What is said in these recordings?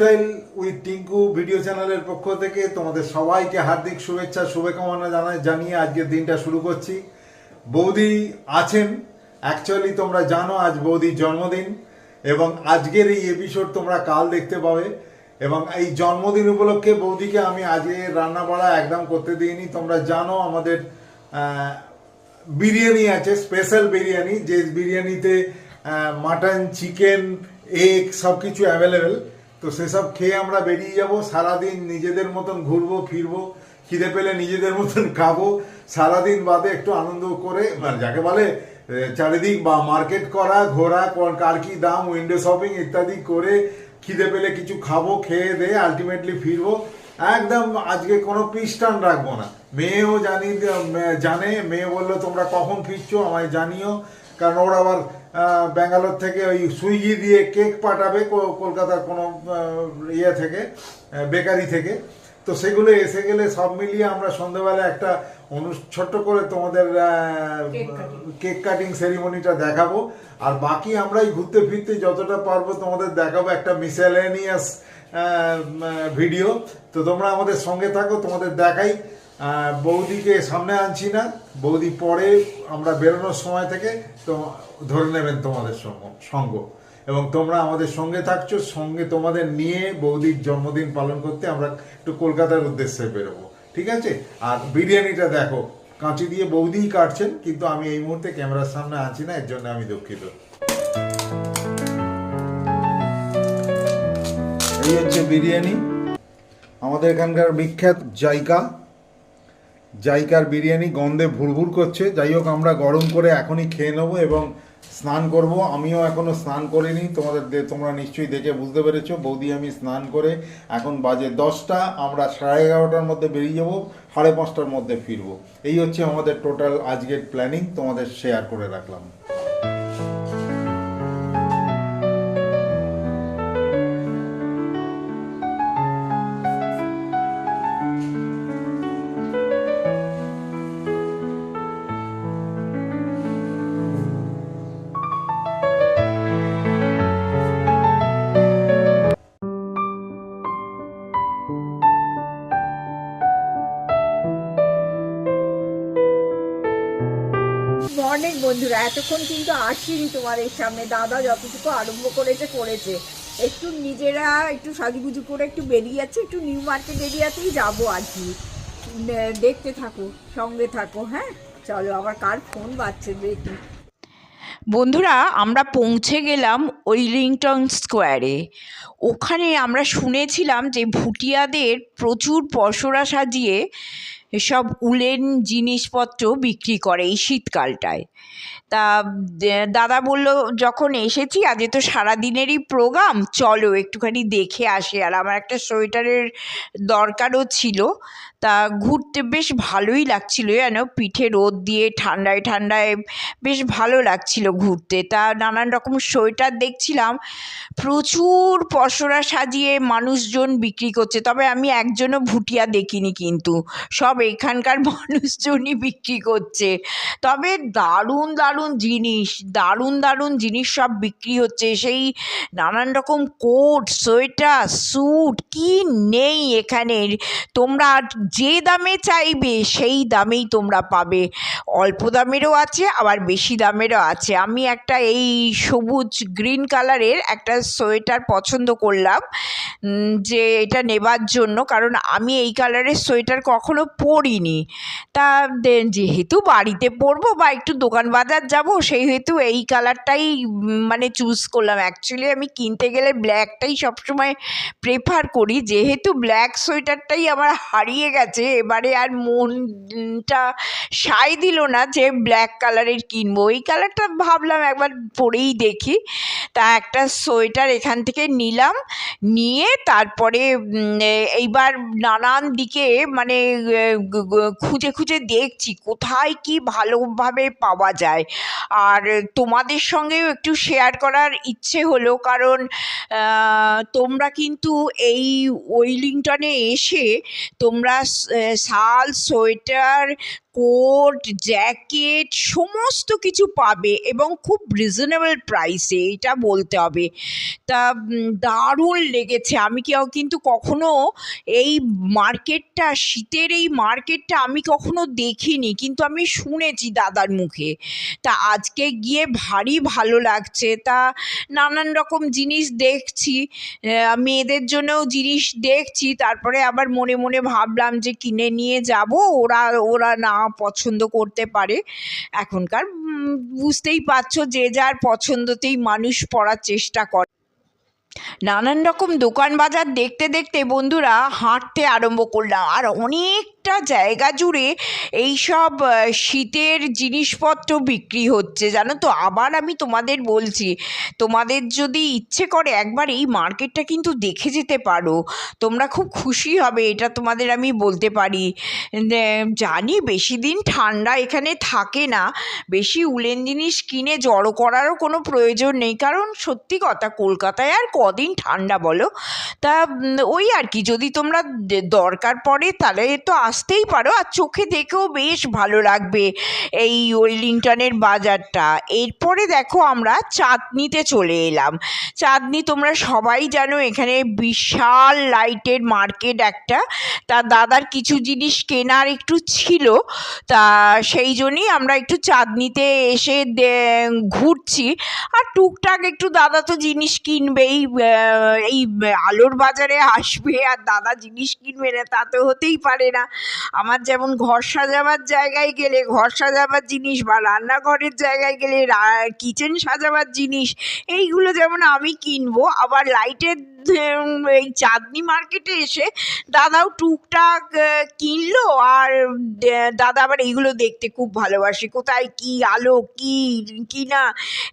Lifestyle with Tinku video চ্যানেলের পক্ষ থেকে তোমাদের সবাইকে হার্দিক শুভেচ্ছা, শুভকামনা জানাই, জানিয়ে আজকের দিনটা শুরু করছি। বৌদি আছেন। অ্যাকচুয়ালি তোমরা জানো আজ বৌদির জন্মদিন এবং আজকের এই এপিসোড তোমরা কাল দেখতে পাবে এবং এই জন্মদিন উপলক্ষে বৌদিকে আমি আজকে রান্না বাড়া একদম করতে দিইনি। তোমরা জানো আমাদের বিরিয়ানি আছে স্পেশাল বিরিয়ানি, যে বিরিয়ানিতে মাটন চিকেন এগ সব কিছু অ্যাভেলেবেল তো সেসব খেয়ে আমরা বেরিয়ে যাব, সারাদিন নিজেদের মতন ঘুরবো, ফিরবো, খিদে পেলে নিজেদের মতন খাব, সারাদিন বাদে একটু আনন্দ করে মানে যাকে বলে চারিদিক বা মার্কেট করা, ঘোরা কার কি দাম উইন্ডো শপিং ইত্যাদি করে খিদে পেলে কিছু খাব, খেয়ে দিয়ে আলটিমেটলি ফিরবো। একদম আজকে কোনো পিস্টান রাখব না। মেয়েও জানি জানে, মেয়ে বলল, তোমরা কখন ফিরছো? আমায় জানিও। কারণ ওরা আবার ব্যাঙ্গালোর থেকে ওই সুইগি দিয়ে কেক পাঠাবে কলকাতার কোনো ইয়ে থেকে বেকারি থেকে। তো সেগুলো এসে গেলে সব মিলিয়ে আমরা সন্ধ্যাবেলা একটা অনু ছোট্ট করে তোমাদের কেক কাটিং সেরিমনিটা দেখাবো। আর বাকি আমরাই ঘুরতে ফিরতে যতটা পারব তোমাদের দেখাবো একটা মিসেলেনিয়াস ভিডিও তো তোমরা আমাদের সঙ্গে থাকো তোমাদের দেখাই। বৌদিকে সামনে আনছি না। বৌদি পরে আমরা বেরোনোর সময় থেকে তো ধরে নেবেন তোমাদের সঙ্গ- সঙ্গ। এবং তোমরা আমাদের সঙ্গে থাকছো, সঙ্গে তোমাদের নিয়ে বৌদির জন্মদিন পালন করতে আমরা একটু কলকাতার উদ্দেশ্যে বেরোবো। ঠিক আছে? আর বিরিয়ানিটা দেখো, কাঁচি দিয়ে বৌদিই কাটছেন, কিন্তু আমি এই মুহূর্তে ক্যামেরার সামনে আছি না, এর জন্য আমি দুঃখিত। এই হচ্ছে বিরিয়ানি। আমাদের এখানকার বিখ্যাত জায়গা জাইকার বিরিয়ানি গন্ধে ভুরভুর করছে। যাই হোক, আমরা গরম করে এখনই খেয়ে নেব এবং স্নান করব। আমিও এখনও স্নান করিনি। তোমাদের তোমরা নিশ্চয়ই দেখে বুঝতে পেরেছ। বৌদি, আমি স্নান করে এখন বাজে দশটা। আমরা সাড়ে এগারোটার মধ্যে বেরিয়ে যাব, সাড়ে পাঁচটার মধ্যে ফিরবো। এই হচ্ছে আমাদের টোটাল আজকের প্ল্যানিং। তোমাদের শেয়ার করে রাখলাম। বন্ধুরা, এতক্ষণ কিন্তু আসিনি তোমাদের সামনে। দাদা যতটুকু আরম্ভ করেছে করেছে। একটু নিজেরা একটু সাজুগুজু করে একটু বেরিয়ে যাচ্ছে, একটু নিউ মার্কেট এরিয়াতেই যাব আর কি। দেখতে থাকো, সঙ্গে থাকো হ্যাঁ? চলো, আবার কার ফোন বাজছে দেখি। বন্ধুরা, আমরা পৌঁছে গেলাম ওয়েলিংটন স্কোয়ারে। ওখানে আমরা শুনেছিলাম যে ভুটিয়াদের প্রচুর পসরা সাজিয়ে সব উলেন জিনিসপত্র বিক্রি করে এই শীতকালটায়। তা দাদা বলল, যখন এসেছি আজ তো সারাদিনেরই প্রোগ্রাম। চলো, একটুখানি দেখে আসি। আর আমার একটা সোয়েটারের দরকারও ছিল। তা ঘুরতে বেশ ভালোই লাগছিল, জানো? পিঠে রোদ দিয়ে ঠান্ডায় ঠান্ডায় বেশ ভালো লাগছিল ঘুরতে। তা নানান রকম সোয়েটার দেখছিলাম, প্রচুর পসরা সাজিয়ে মানুষজন বিক্রি করছে, তবে আমি একজনও ভুটিয়া দেখিনি কিন্তু, সব এখানকার মানুষজনই বিক্রি করছে। তবে দারুণ দারুণ জিনিস, দারুণ দারুণ জিনিস সব বিক্রি হচ্ছে, সেই নানান রকম কোট, সোয়েটার, স্যুট, কি নেই এখানে তোমরা যে দামে চাইবে, সেই দামেই তোমরা পাবে। অল্প দামেরও আছে, আবার বেশি দামেরও আছে। আমি একটা এই সবুজ গ্রিন কালারের একটা সোয়েটার পছন্দ করলাম যে এটা নেবার জন্য। কারণ আমি এই কালারের সোয়েটার কখনো পরিনি। তা যেহেতু বাড়িতে পরবো বা একটু দোকান বাজার যাব সেই হেতু এই কালারটাই মানে চুজ করলাম। অ্যাকচুয়ালি আমি কিনতে গেলে ব্ল্যাকটাই সবসময় প্রেফার করি। যেহেতু ব্ল্যাক সোয়েটারটাই আমার হারিয়ে গেছে এবারে আর মনটা সায় দিল না যে ব্ল্যাক কালারের কিনবো। এই কালারটা ভাবলাম একবার পরেই দেখি। তা একটা সোয়েটার এখান থেকে নিলাম, নিয়ে তারপরে এইবার নানান দিকে মানে খুঁজে খুঁজে দেখছি কোথায় কি ভালোভাবে পাওয়া যায়। আর তোমাদের সঙ্গেও একটু শেয়ার করার ইচ্ছে হলো, কারণ তোমরা কিন্তু এই ওয়েলিংটনে এসে তোমরা শাল সোয়েটার কোট, জ্যাকেট, সমস্ত কিছু পাবে এবং খুব রিজনেবল প্রাইসে এটা বলতে হবে। তা দারুণ লেগেছে। আমি কেউ কিন্তু কখনো এই মার্কেটটা, শীতের এই মার্কেটটা আমি কখনো দেখিনি, কিন্তু আমি শুনেছি দাদার মুখে। তা, আজকে গিয়ে ভারী ভালো লাগছে। তা, নানান রকম জিনিস দেখছি মেয়েদের জন্যও জিনিস দেখছি, তারপরে আবার মনে মনে ভাবলাম যে কিনে নিয়ে যাব, ওরা ওরা না পছন্দ করতে পারে। এখনকার বুঝতেই পারছ যে যার পছন্দতেই মানুষ পড়ার চেষ্টা করে। নানান রকম দোকান বাজার দেখতে দেখতে বন্ধুরা হাঁটতে আরম্ভ করলাম। আর অনেকটা জায়গা জুড়ে এইসব আহ, শীতের জিনিসপত্র বিক্রি হচ্ছে। জানো তো আবার আমি তোমাদের বলছি তোমাদের যদি ইচ্ছে করে একবার এই মার্কেটটা কিন্তু দেখে যেতে পারো। তোমরা খুব খুশি হবে এটা তোমাদের আমি বলতে পারি। জানি বেশি দিন ঠান্ডা এখানে থাকে না বেশি উলেন জিনিস কিনে জড়ো করারও কোনো প্রয়োজন নেই। কারণ সত্যি কথা কলকাতায় আর কদিন ঠান্ডা বলো? তা ওই আর কি যদি তোমরা দরকার পড়ে তাহলে তো আসতেই পারো আর চোখে দেখেও বেশ ভালো লাগবে এই ওয়েলিংটনের বাজারটা। এরপরে দেখো আমরা চাঁদনিতে চলে এলাম। চাঁদনি, তোমরা সবাই জানো এখানে বিশাল লাইটের মার্কেট একটা। তা দাদার কিছু জিনিস কেনার একটু ছিল, তা সেই জন্যই আমরা একটু চাঁদনিতে এসে ঘুরছি। আর টুকটাক একটু দাদা তো জিনিস কিনবেই এই আলোর বাজারে আসবে আর দাদা জিনিস কিনবে না, তা তো হতেই পারে না। আমার যেমন ঘর সাজাবার জায়গায় গেলে, ঘর সাজাবার জিনিস বা রান্নাঘরের জায়গায় গেলে কিচেন সাজাবার জিনিস, এইগুলো যেমন আমি কিনবো, আবার লাইটের এই চাঁদনি মার্কেটে এসে দাদাও টুকটাক কিনলো আর দাদা আবার এইগুলো দেখতে খুব ভালোবাসে। কোথায় কি আলো, কি কি না,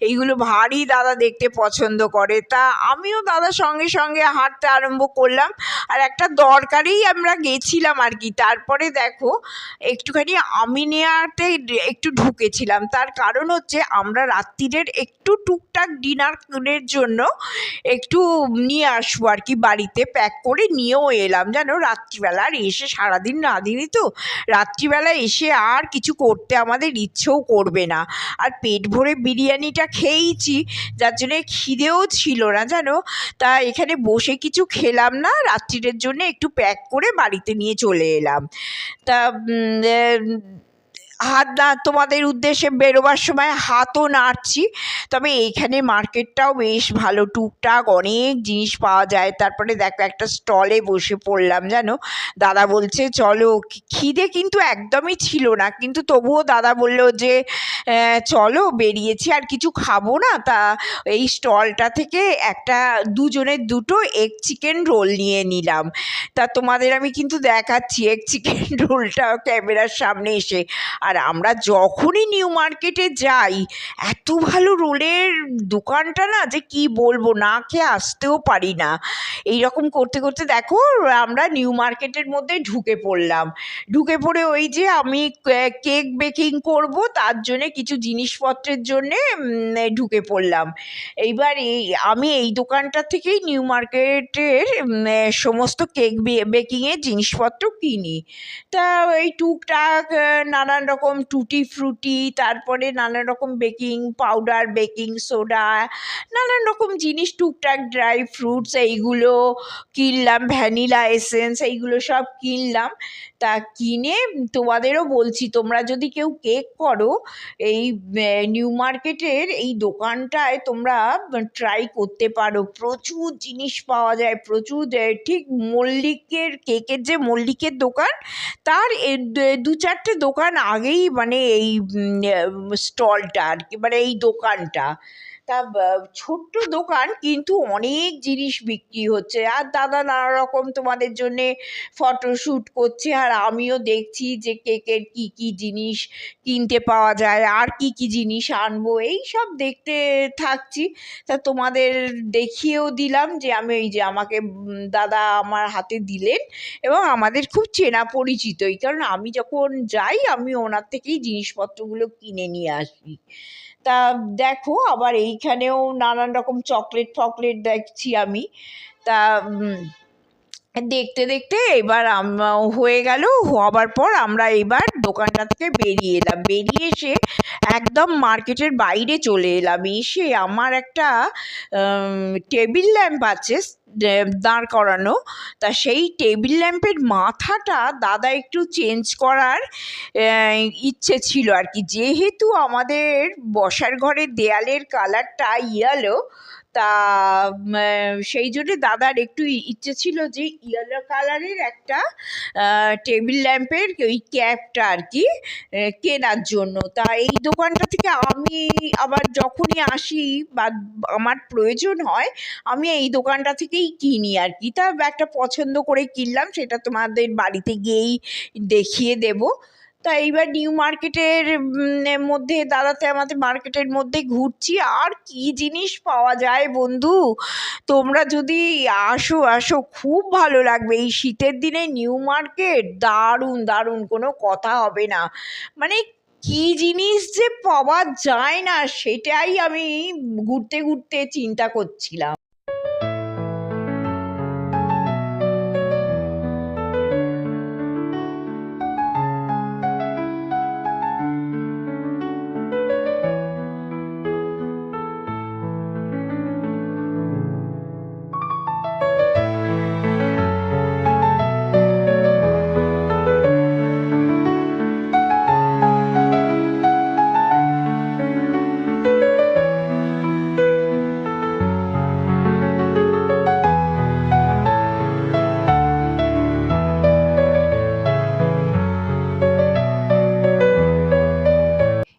এইগুলো ভারী দাদা দেখতে পছন্দ করে। তা আমিও দাদার সঙ্গে সঙ্গে হাঁটতে আরম্ভ করলাম আর একটা দরকারেই আমরা গেছিলাম আর কি। তারপরে দেখো, একটুখানি আমিনিয়াতে একটু ঢুকেছিলাম। তার কারণ হচ্ছে আমরা রাত্রিরের একটু টুকটাক ডিনারের জন্য একটু নিয়ে আসব আর কি বাড়িতে প্যাক করে নিয়েও এলাম, জানো? রাত্রিবেলা আর এসে সারাদিন না দিনই তো রাত্রিবেলা এসে আর কিছু করতে আমাদের ইচ্ছেও করবে না। আর পেট ভরে বিরিয়ানিটা খেয়েইছি, যার জন্যে খিদেও ছিল না, জানো? তা এখানে বসে কিছু খেলাম না রাত্রিরের জন্য একটু প্যাক করে বাড়িতে নিয়ে চলে এলাম। তা হাত না, তোমাদের উদ্দেশ্যে বেরোবার সময় হাতও নাড়ছি। তবে এইখানে মার্কেটটাও বেশ ভালো। টুকটাক অনেক জিনিস পাওয়া যায়। তারপরে দেখো, একটা স্টলে বসে পড়লাম, জানো? দাদা বলছে, চলো খিদে কিন্তু একদমই ছিল না। কিন্তু তবুও দাদা বলল যে চলো, বেরিয়েছি, আর কিছু খাব না। তা এই স্টলটা থেকে একটা দুজনের দুটো এগ চিকেন রোল নিয়ে নিলাম। তা তোমাদের আমি কিন্তু দেখাচ্ছি। এগ চিকেন রোলটা ক্যামেরার সামনে এসে। আর আমরা যখনই নিউ মার্কেটে যাই, এত ভালো রোলের দোকানটা না যে কি বলব, না খেয়ে আসতেও পারি না। এই রকম করতে করতে দেখো, আমরা নিউ মার্কেটের মধ্যে ঢুকে পড়লাম। ঢুকে পড়ে ওই যে আমি কেক বেকিং করব, তার জন্যে কিছু জিনিসপত্রের জন্যে ঢুকে পড়লাম। এইবার এই, আমি এই দোকানটা থেকেই নিউ মার্কেটের সমস্ত কেক বেকিংয়ের জিনিসপত্র কিনি। তা এই টুকটাক নানান রকম টুটি ফ্রুটি তারপরে নানান রকম বেকিং পাউডার বেকিং সোডা নানান রকম জিনিস, টুকটাক ড্রাই ফ্রুটস এইগুলো কিনলাম ভ্যানিলা এসেন্স এইগুলো সব কিনলাম। তা কিনে তোমাদেরও বলছি, তোমরা যদি কেউ কেক করো, এই নিউ মার্কেটের এই দোকানটায় তোমরা ট্রাই করতে পারো। প্রচুর জিনিস পাওয়া যায়, প্রচুর ঠিক মল্লিকের কেকের যে মল্লিকের দোকান, তার দু- চারটে দোকান আগেই মানে এই স্টলটা আর কি মানে এই দোকানটা। তা ছোট্ট দোকান কিন্তু অনেক জিনিস বিক্রি হচ্ছে। আর দাদা নানা রকম তোমাদের জন্যে ফটোশ্যুট করছে আর আমিও দেখছি যে কেকের কি কি জিনিস কিনতে পাওয়া যায়, আর কি কি জিনিস আনব, এই সব দেখতে থাকছি। তা তোমাদের দেখিয়েও দিলাম যে আমি এই যে আমাকে দাদা আমার হাতে দিলেন এবং আমাদের খুব চেনা পরিচিতই। কারণ আমি যখন যাই আমি ওনার থেকেই জিনিসপত্রগুলো কিনে নিয়ে আসি। তা দেখো, আবার এইখানেও নানান রকম চকলেট ফকলেট দেখছি আমি। তা দেখতে দেখতে এবার হয়ে গেল, হওয়ার পর আমরা এবার দোকানটা থেকে বেরিয়ে এলাম। বেরিয়ে এসে একদম মার্কেটের বাইরে চলে এলাম। এসে আমার একটা টেবিল ল্যাম্প আছে দাঁড় করানো, তা সেই টেবিল ল্যাম্পের মাথাটা দাদা একটু চেঞ্জ করার ইচ্ছে ছিল আর কি। যেহেতু আমাদের বসার ঘরের দেয়ালের কালারটা ইয়েলো তা সেই জন্য দাদার একটু ইচ্ছে ছিল যে ইয়েলো কালারের একটা টেবিল ল্যাম্পের ওই ক্যাপটা আর কি কেনার জন্য। তা এই দোকানটা থেকে আমি আবার যখনই আসি বা আমার প্রয়োজন হয়, আমি এই দোকানটা থেকেই কিনি আর কি। তা একটা পছন্দ করে কিনলাম, সেটা তোমাদের বাড়িতে গিয়েই দেখিয়ে দেবো। তা এইবার নিউ মার্কেটের মধ্যে, দাদাতে আমাদের মার্কেটের মধ্যে ঘুরছি। আর কি জিনিস পাওয়া যায় বন্ধু? তোমরা যদি আসো আসো, খুব ভালো লাগবে। এই শীতের দিনে নিউ মার্কেট দারুণ দারুণ, কোনো কথা হবে না। মানে কি জিনিস যে পাওয়া যায় না, সেটাই আমি ঘুরতে ঘুরতে চিন্তা করছিলাম।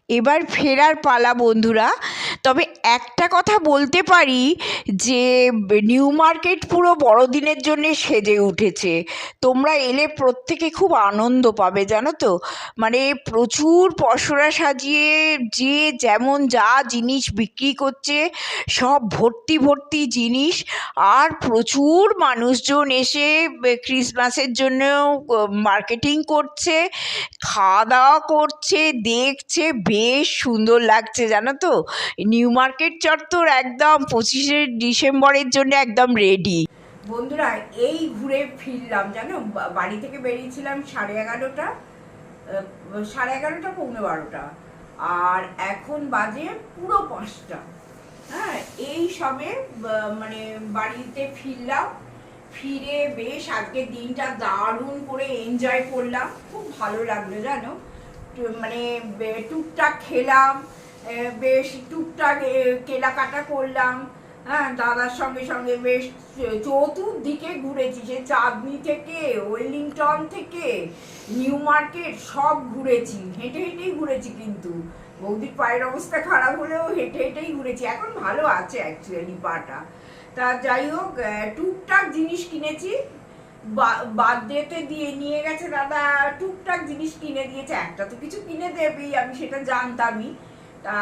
এবার ফেরার পালা, বন্ধুরা। তবে একটা কথা বলতে পারি যে, নিউ মার্কেট পুরো বড়দিনের জন্য সেজে উঠেছে। তোমরা এলে প্রত্যেকে খুব আনন্দ পাবে, জানো তো? মানে প্রচুর পসরা সাজিয়ে যে যেমন যা জিনিস বিক্রি করছে, সব ভর্তি ভর্তি জিনিস। আর প্রচুর মানুষজন এসে ক্রিসমাসের জন্য মার্কেটিং করছে, খাওয়া দাওয়া করছে, দেখছে বেশ সুন্দর লাগছে, জানো তো? নিউ মার্কেট চত্বর একদম পঁচিশে ডিসেম্বরের জন্য একদম রেডি বন্ধুরা, এই ঘুরে ফিরলাম, জানো? বাড়ি থেকে বেরিয়েছিলাম সাড়ে এগারোটা সাড়ে এগারোটা, পৌনে বারোটা। আর এখন বাজে পুরো পাঁচটা। হ্যাঁ এই সবে মানে বাড়িতে ফিরলাম। ফিরে বেশ আজকের দিনটা দারুণ করে এনজয় করলাম। খুব ভালো লাগল, জানো? মানে টুকটাক খেলাম বেশ টুকটাক কেনাকাটা করলাম। হ্যাঁ দাদার সঙ্গে সঙ্গে বেশ চতুর্দিকে ঘুরেছি, সে চাঁদনি থেকে, ওয়েলিংটন থেকে, নিউ মার্কেট সব ঘুরেছি, হেঁটে হেঁটেই ঘুরেছি কিন্তু। বৌদির পায়ের অবস্থা খারাপ হলেও হেঁটে হেঁটেই ঘুরেছি, এখন ভালো আছে অ্যাকচুয়ালি পাটা। তা যাই হোক টুকটাক জিনিস কিনেছি বার্থডেতে দিয়ে নিয়ে গেছে দাদা টুকটাক জিনিস কিনে দিয়েছে একটা তো কিছু কিনে দেবেই আমি সেটা জানতামই। তা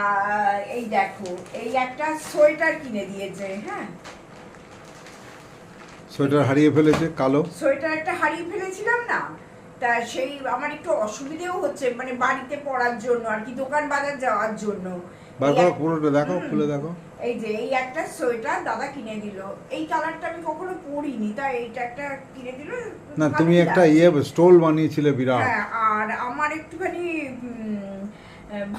এই দেখো এই একটা সোয়েটার কিনে দিয়েছে হ্যাঁ। সোয়েটার হারিয়ে ফেলেছে কালো? সোয়েটার একটা হারিয়ে ফেলেছিলাম না? তা সেই আমার একটু অসুবিধেও হচ্ছে মানে বাড়িতে পড়ার জন্য আর কি দোকান বাজার যাওয়ার জন্য। বার করো পুরোটা দেখো খুলে দেখো এই যে এই একটা সোয়েটার দাদা কিনে দিল। এই কালারটা আমি কখনো পরিনি তাই এইটা একটা কিনে দিল। না তুমি একটা ইয়ে স্টোল বানিয়েছিলে বিরাট। হ্যাঁ আর আমার একটুখানি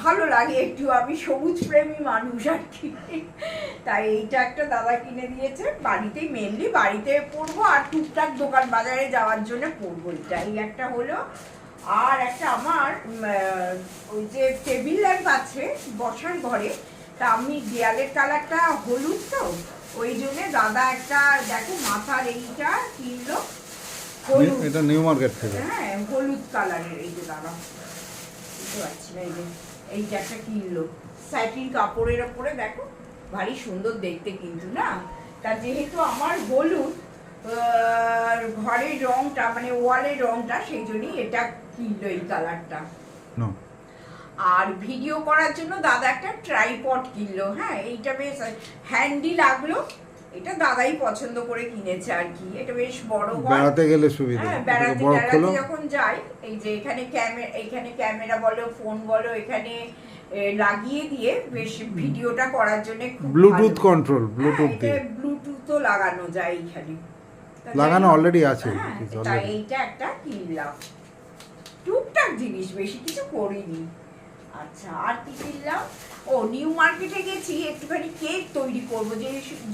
ভালো লাগে একটু আমি সবুজ প্রেমী মানুষ আর কি। তাই এইটা একটা দাদা কিনে দিয়েছে। বাড়িতেই মেনলি বাড়িতে পরবো আর টুকটাক দোকান বাজারে যাওয়ার জন্য পরবো এটা এই একটা হলো। আর একটা আমার ওই যে টেবিল ল্যাম্প আছে বসার ঘরে তা আমি দেয়ালের কালারটা হলুদ তো ওই জন্য দাদা একটা দেখো মাথার এইটা কিনলো হলুদ। এটা নিউ মার্কেট থেকে। হ্যাঁ হলুদ কালারের এই যে দাদা। বুঝতে পারছি না এই যে এইটা একটা কিনলো। স্যাটিন কাপড়ের ওপরে দেখো ভারী সুন্দর দেখতে কিন্তু না? তা যেহেতু আমার হলুদ ঘরের রংটা মানে ওয়ালের রংটা সেই জন্যই এটা কিনলো এই কালারটা. আর ভিডিও করার জন্য দাদা একটা ট্রাইপড কিনলো। হ্যাঁ এইটা বেশ হ্যান্ডি লাগল। এটা দাদাই পছন্দ করে কিনেছে আর কি। এটা বেশ বড় বেড়াতে গেলে সুবিধা। হ্যাঁ বেড়াতে বেড়াতে যখন যাই এই যে এখানে ক্যামেরা এখানে ক্যামেরা বলো ফোন বলো এখানে লাগিয়ে দিয়ে বেশ ভিডিওটা করার জন্য খুব ব্লুটুথ। কন্ট্রোল ব্লুটুথ দিয়ে। ব্লুটুথও লাগানো যায় এখানে লাগানো অলরেডি আছে, হ্যাঁ, it is তা already. এইটা একটা কিনলাম। টুকটাক জিনিস বেশি কিছু করিনি। আচ্ছা আর কি কিনলাম? ও নিউ মার্কেটে গেছি, একটুখানি কেক তৈরি করব।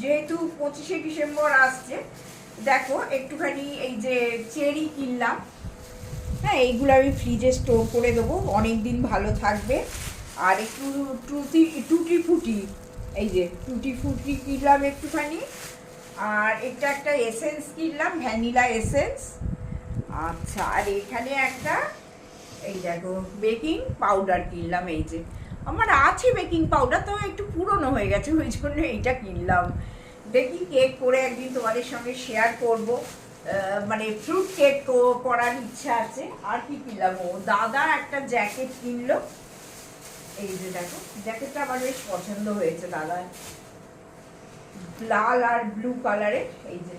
যেহেতু পঁচিশে ডিসেম্বর আসছে, দেখো, একটুখানি এই যে চেরি কিনলাম। হ্যাঁ এইগুলো আমি ফ্রিজে স্টোর করে দেবো অনেক দিন ভালো থাকবে। আর একটু টুটি টুটি ফুটি এই যে টুটি ফুটি কিনলাম একটুখানি। আর এটা একটা এসেন্স কিনলাম ভ্যানিলা এসেন্স আচ্ছা আর এখানে একটা এই দেখো বেকিং পাউডার কিনলাম এই যে। আমার আছে বেকিং পাউডার তো একটু পুরনো হয়ে গেছে, ওই জন্য এইটা কিনলাম। দেখি কেক করে একদিন তোমাদের সঙ্গে শেয়ার করব। মানে ফ্রুট কেক করার ইচ্ছা আছে। আর কি কিনলাম? ও, দাদা একটা জ্যাকেট কিনলো। এই যে দেখো জ্যাকেটটা আমার বেশ পছন্দ হয়েছে দাদা লাল আর ব্লু কালারের এই যে।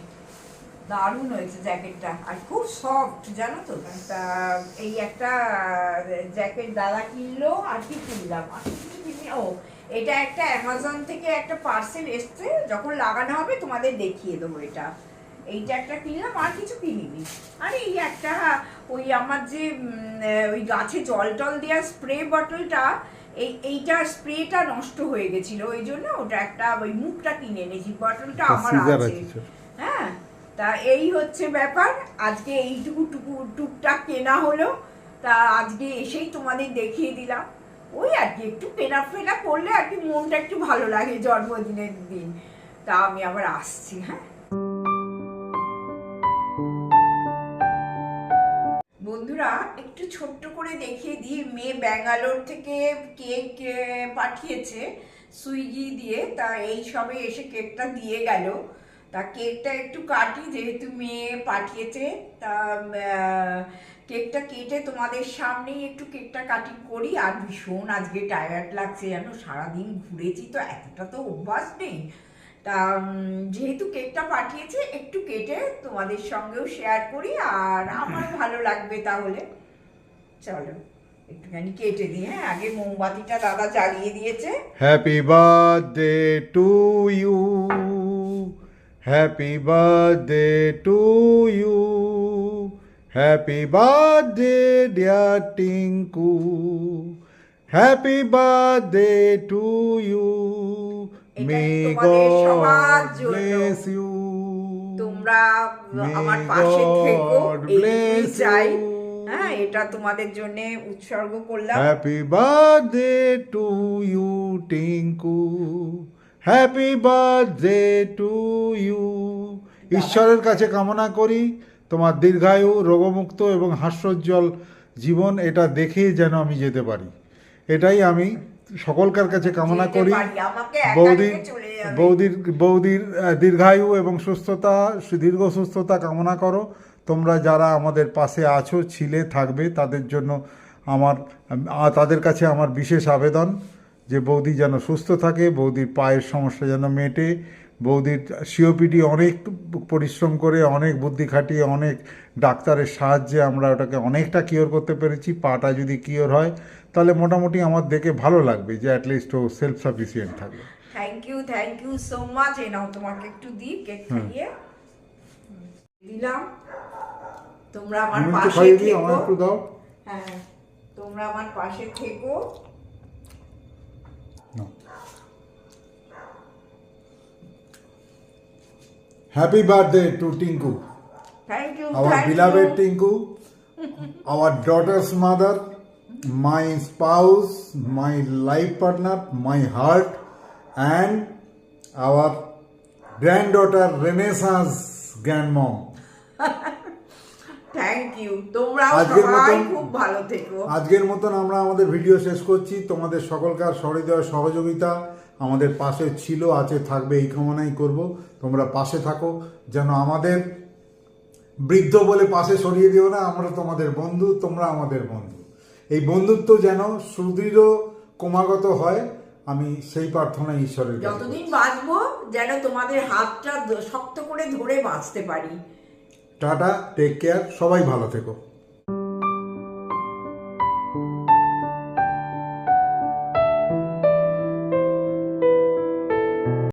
দারুণ হয়েছে জ্যাকেটটা। আর খুব সফট জানো তো? তা এই একটা জ্যাকেট দাদা কিনলো আর কি কিনলাম? আর কিনি ও এটা একটা অ্যামাজন থেকে একটা পার্সেল এসছে যখন লাগানো হবে তোমাদের দেখিয়ে দেবো এটা। এইটা একটা কিনলাম আর কিছু কিনিনি। আরে এই একটা ওই আমার যে ওই গাছে জল টল দেওয়ার স্প্রে বটলটা এই এইটার স্প্রেটা নষ্ট হয়ে গেছিল। ওই জন্য ওটা একটা ওই মুখটা কিনে এনেছি। বটলটা আমার আছে। হ্যাঁ? তা এই হচ্ছে ব্যাপার। আজকে এইটুকু টুকু টুকটাক কেনা হলো। তা আজকে এসেই তোমাদের দেখিয়ে দিলাম। ওই আর কি, একটু কেনা ফেনা করলে আর কি মনটা একটু ভালো লাগে জন্মদিনের দিন। তা আমি আবার আসছি হ্যাঁ? বন্ধুরা, একটু ছোট্ট করে দেখিয়ে দিই। মেয়ে ব্যাঙ্গালোর থেকে কেক পাঠিয়েছে সুইগি দিয়ে। তা এই সবে এসে কেকটা দিয়ে গেল। তা কেকটা একটু কাটি যেহেতু মেয়ে পাঠিয়েছে তা কেকটা কেটে তোমাদের সামনেই একটু কেকটা কাটিং করি। আর ভীষণ আজকে টায়ার্ড লাগছে জানো সারাদিন ঘুরেছি তো এতটা তো অভ্যাস নেই। তা যেহেতু কেকটা পাঠিয়েছে একটু কেটে তোমাদের সঙ্গেও শেয়ার করি আর আমার ভালো লাগবে তাহলে। চলো একটুখানি কেটে দিই হ্যাঁ? আগে মোমবাতিটা দাদা জ্বালিয়ে দিয়েছে। Happy birthday to you happy birthday to you happy birthday dear Tinku happy birthday to you may God bless you তোমরা May আমার পাশে থেকো God bless চাই। you. হ্যাঁ এটা তোমাদের জন্য উৎসর্গ করলাম। Happy birthday to you Tinku happy birthday to you ঈশ্বরের কাছে কামনা করি তোমার দীর্ঘায়ু রোগমুক্ত এবং হাস্যোজ্জ্বল জীবন এটা দেখে যেন আমি যেতে পারি। এটাই আমি সকলকার কাছে কামনা করি। বৌদির। বৌদির বৌদির দীর্ঘায়ু এবং সুস্থতা দীর্ঘ সুস্থতা কামনা করো। তোমরা যারা আমাদের পাশে আছো ছিলে থাকবে তাদের জন্য আমার তাদের কাছে আমার বিশেষ আবেদন। যে বৌদি যেন সুস্থ থাকে বৌদির পায়ের সমস্যা যেন মেটে বৌদির সিওপিডি অনেক পরিশ্রম করে অনেক বুদ্ধি খাটিয়ে অনেক ডাক্তারের সাহায্যে আমরা ওটাকে অনেকটা কিওর করতে পেরেছি পাটা যদি কিওর হয় তাহলে মোটামুটি আমার দেখে ভালো লাগবে যে অ্যাটলিস্ট ও সেলফ সাফিসিয়েন্ট থাকবে। Thank you thank you so much এই নাও তোমাকে একটু দিই কেক খাইয়ে। দিলাম। তোমরা আমার পাশে থেকো। হ্যাঁ তোমরা আমার পাশে থেকো। Happy birthday to Tinku thank beloved you Tinku, our daughter's mother, my spouse, my life partner, my heart, and our granddaughter Renaissance grandmom. Thank you তোমরাও আজকের সবাই মতন- খুব ভালো থেকো আজকের মতন আমরা আমাদের ভিডিও শেষ করছি তোমাদের সকলকার সহৃদয় সহযোগিতা আমাদের পাশে ছিল আছে থাকবে এই কামনাই করব। তোমরা পাশে থাকো যেন আমাদের বৃদ্ধ বলে পাশে সরিয়ে দিও না আমরা তোমাদের বন্ধু তোমরা আমাদের বন্ধু। এই বন্ধুত্ব যেন সুদৃঢ় ক্রমাগত হয় আমি সেই প্রার্থনা ঈশ্বরের। যতদিন বাঁচবো যেন তোমাদের হাতটা শক্ত করে ধরে বাঁচতে পারি। টাটা টেক কেয়ার সবাই ভালো থেকো।